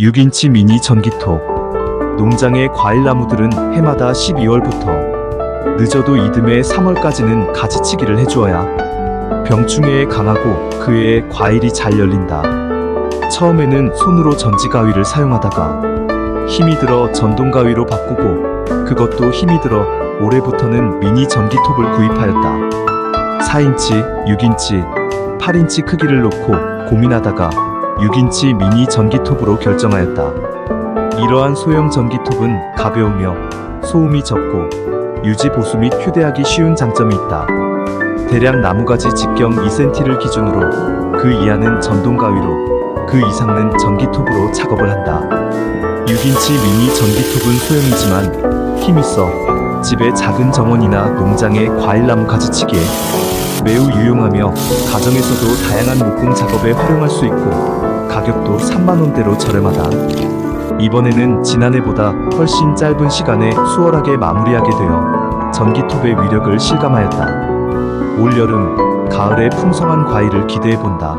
6인치 미니 전기톱. 농장의 과일 나무들은 해마다 12월부터 늦어도 이듬해 3월까지는 가지치기를 해주어야 병충해에 강하고 그 해에 과일이 잘 열린다. 처음에는 손으로 전지가위를 사용하다가 힘이 들어 전동가위로 바꾸고 그것도 힘이 들어 올해부터는 미니 전기톱을 구입하였다. 4인치, 6인치, 8인치 크기를 놓고 고민하다가 6인치 미니 전기톱으로 결정하였다. 이러한 소형 전기톱은 가벼우며 소음이 적고 유지 보수 및 휴대하기 쉬운 장점이 있다. 대략 나무가지 직경 2cm를 기준으로 그 이하는 전동 가위로 그 이상은 전기톱으로 작업을 한다. 6인치 미니 전기톱은 소형이지만 힘있어 집의 작은 정원이나 농장의 과일나무 가지치기에 매우 유용하며 가정에서도 다양한 목공 작업에 활용할 수 있고 가격도 3만원대로 저렴하다. 이번에는 지난해보다 훨씬 짧은 시간에 수월하게 마무리하게 되어 전기톱의 위력을 실감하였다. 올여름, 가을에 풍성한 과일을 기대해 본다.